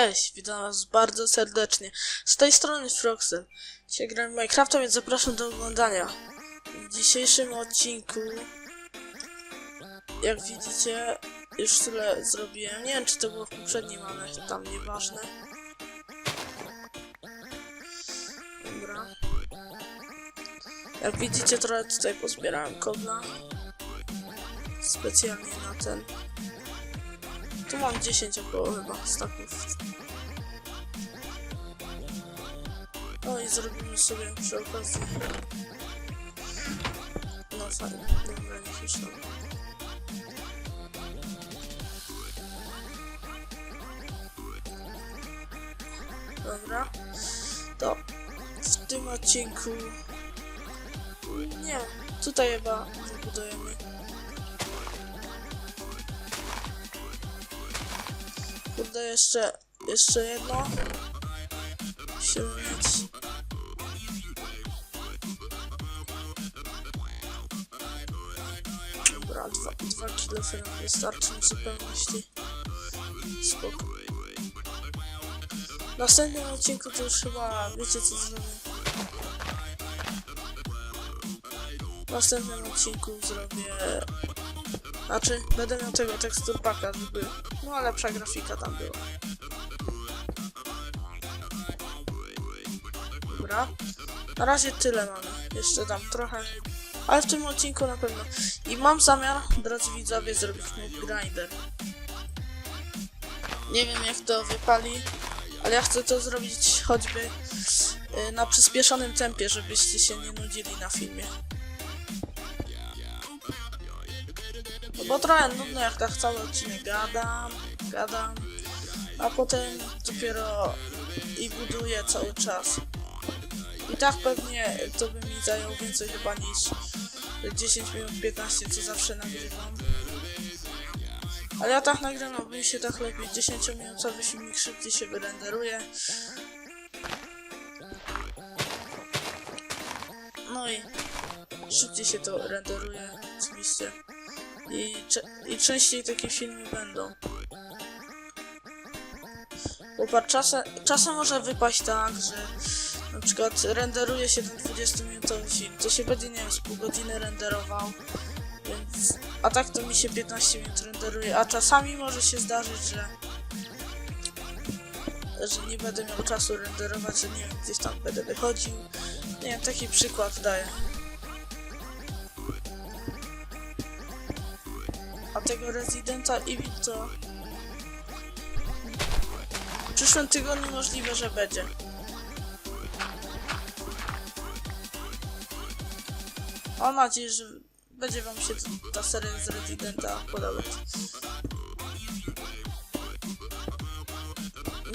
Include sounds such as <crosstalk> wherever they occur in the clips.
Cześć, witam was bardzo serdecznie. Z tej strony Froxel. Dzisiaj gram Minecrafta, więc zapraszam do oglądania. W dzisiejszym odcinku, jak widzicie, już tyle zrobiłem. Nie wiem, czy to było w poprzednim, ale tam nieważne. Dobra. Jak widzicie, trochę tutaj pozbierałem kobla. Specjalnie na ten. Tu mam 10 około chyba staków. No i zrobimy sobie przy okazji. No fajnie, dobra, niech już robię. Dobra, to w tym odcinku nie, tutaj chyba wybudujemy Kurde, jeszcze, jeszcze jedno. Mieć. Dobra, dwa, dwa kilo filmu wystarczy w zupełności. Spoko. W następnym odcinku to już chyba wiecie co zrobię. W następnym odcinku zrobię znaczy, będę miał tego teksturpaka, żeby... No, lepsza grafika tam była. Dobra. Na razie tyle mamy. Jeszcze dam trochę. Ale w tym odcinku na pewno. I mam zamiar, drodzy widzowie, zrobić mój grinder. Nie wiem jak to wypali, ale ja chcę to zrobić choćby y, na przyspieszonym tempie, żebyście się nie nudzili na filmie. No bo trochę nudno jak tak cały odcinek gadam, gadam, a potem dopiero i buduję cały czas. I tak pewnie to by mi zajęło więcej chyba niż 10 minut 15, co zawsze nagrywam. Ale ja tak nagrywam, bo mi się tak lepiej 10 minutowy filmik szybciej się wyrenderuje. No i szybciej się to renderuje, oczywiście. I, I częściej takie filmy będą. Bo patrz, czasem, czasem może wypaść tak, że na przykład renderuje się ten 20-minutowy film, to się będzie, nie wiem, z pół godziny renderował, więc... A tak to mi się 15 minut renderuje, a czasami może się zdarzyć, że... że nie będę miał czasu renderować, że nie wiem, gdzieś tam będę wychodził. Nie wiem, taki przykład daję. A tego Residenta Evil to... W przyszłym tygodniu możliwe, że będzie. Mam nadzieję, że będzie wam się ta seria z Residenta podobać.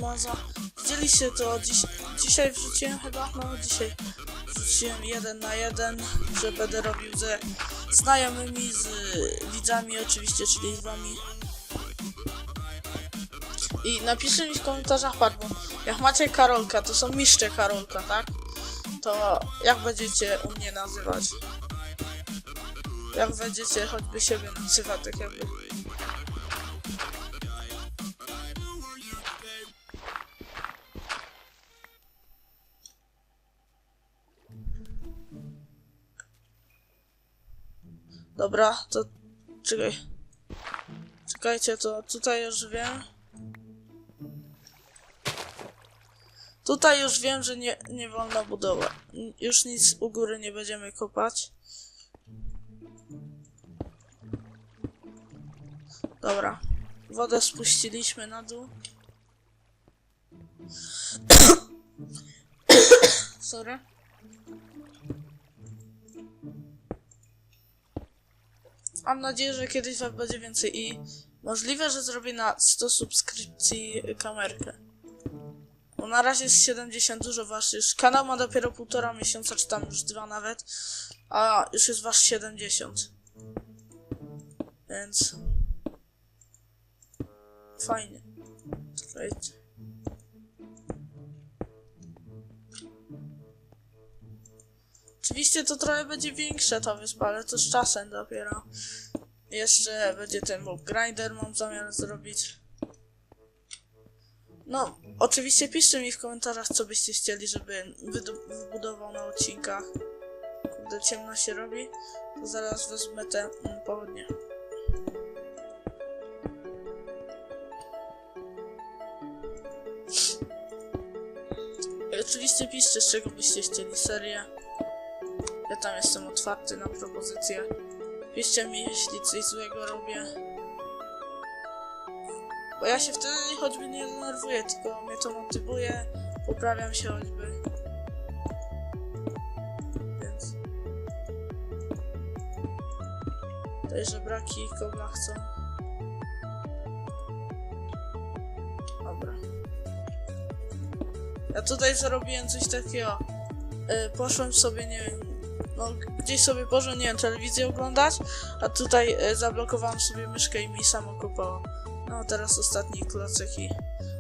Może widzieliście to dziś, dzisiaj wrzuciłem chyba? No dzisiaj wrzuciłem jeden na jeden, że będę robił ze znajomymi, z widzami oczywiście, czyli z wami. I napiszcie mi w komentarzach, patrz, bo jak macie Karolka, to są mistrze Karolka, tak? To jak będziecie u mnie nazywać? Jak będziecie choćby siebie nazywać, tak jakby. Dobra, to czekaj. Czekajcie, to tutaj już wiem. Tutaj już wiem, że nie, nie wolno budować. Już nic u góry nie będziemy kopać. Dobra. Wodę spuściliśmy na dół. <coughs> Sorry. Mam nadzieję, że kiedyś wam będzie więcej i możliwe, że zrobię na 100 subskrypcji kamerkę. Bo na razie jest 70, dużo wasz już. Kanał ma dopiero półtora miesiąca, czy tam już dwa nawet, a już jest wasz 70. Więc... Fajnie. Czekajcie. Oczywiście to trochę będzie większa ta wyspa, ale to z czasem dopiero. Jeszcze będzie ten mob grinder mam zamiar zrobić. No, oczywiście piszcie mi w komentarzach, co byście chcieli, żeby wybudował na odcinkach. Kurde, ciemno się robi, to zaraz wezmę te mm, pochodnie. I oczywiście piszcie, z czego byście chcieli serię. Ja tam jestem otwarty na propozycje. Piszcie mi, jeśli coś złego robię. Bo ja się wtedy choćby nie denerwuję, tylko mnie to motywuje, poprawiam się choćby. Więc... Tutaj żebraki kobla chcą. Dobra. Ja tutaj zrobiłem coś takiego. Y, poszłem sobie, nie wiem, no gdzieś sobie poszłem, nie wiem, telewizję oglądać, a tutaj y, zablokowałem sobie myszkę i mi samo kopało. No teraz ostatni klocek i...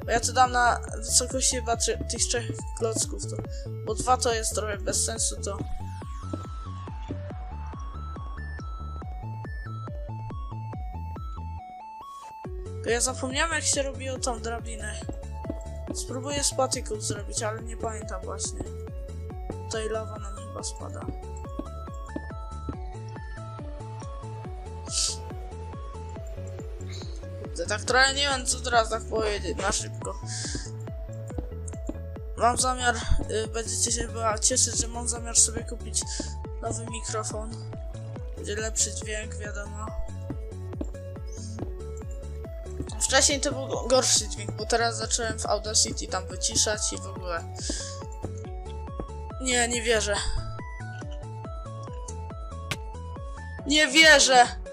Bo ja to dam na wysokości chyba tych trzech klocków, to... Bo dwa to jest trochę bez sensu, to... Ja zapomniałem jak się robiło tą drabinę. Spróbuję z zrobić, ale nie pamiętam właśnie. Tutaj lawa nam chyba spada. Tak trochę nie wiem co teraz tak powiedzieć na szybko. Mam zamiar, y, będziecie się chyba cieszyć, że mam zamiar sobie kupić nowy mikrofon. Będzie lepszy dźwięk, wiadomo. Wcześniej to był gorszy dźwięk, bo teraz zacząłem w Audacity tam wyciszać i w ogóle. Nie, nie wierzę. Nie wierzę!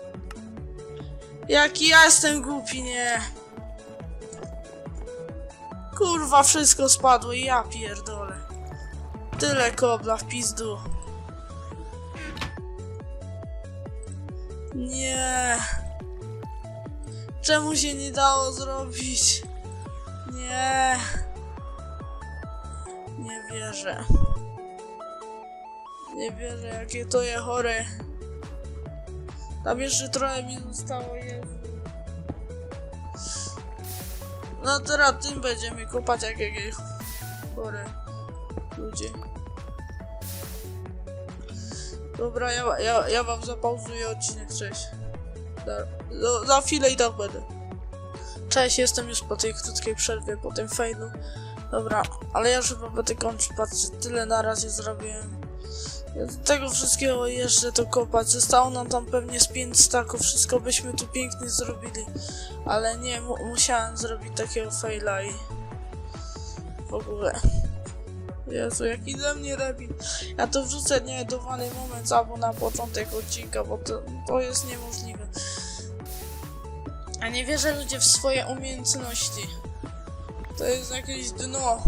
Jaki ja jestem głupi, nie. Kurwa, wszystko spadło i ja pierdolę. Tyle kobla w pizdu. Nie. Czemu się nie dało zrobić? Nie. Nie wierzę. Nie wierzę, jakie to je chore. Tam jeszcze trochę mi zostało, Jezu. No teraz tym będziemy kopać jak jakieś chore ludzie. Dobra, ja, ja, ja wam zapauzuję odcinek, cześć. Za, za, chwilę i tak będę. Cześć, jestem już po tej krótkiej przerwie, po tym failu. Dobra, ale ja już chyba będę kończyć, patrzcie, tyle na razie zrobiłem. Do tego wszystkiego jeszcze to kopać. Zostało nam tam pewnie z 5 staków, wszystko byśmy tu pięknie zrobili. Ale nie, mu musiałem zrobić takiego faila i... W ogóle. Jezu, jaki ze mnie debil. Ja to wrzucę nie dowany moment albo na początek odcinka, bo to, to jest niemożliwe. A nie wierzę ludzie w swoje umiejętności. To jest jakieś dno.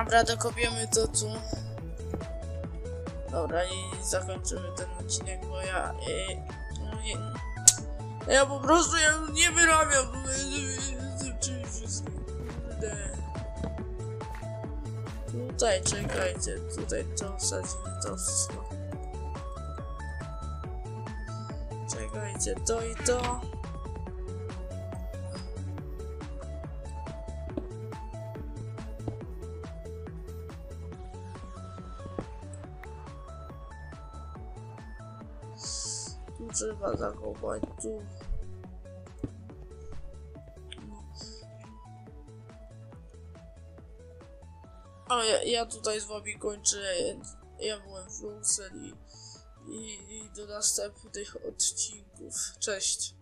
Dobra, dokopiemy to tu. Dobra, i zakończymy ten odcinek, bo ja... E, no nie, ja po prostu ja nie wyrabiam tym czymś wszystkim. Kurde. Tutaj, czekajcie, tutaj to wsadzimy, to wszystko. Czekajcie, to i to. Tu. No. A ja, ja tutaj z wami kończę. Ja byłem Fluxel i, i, i do następnych odcinków. Cześć.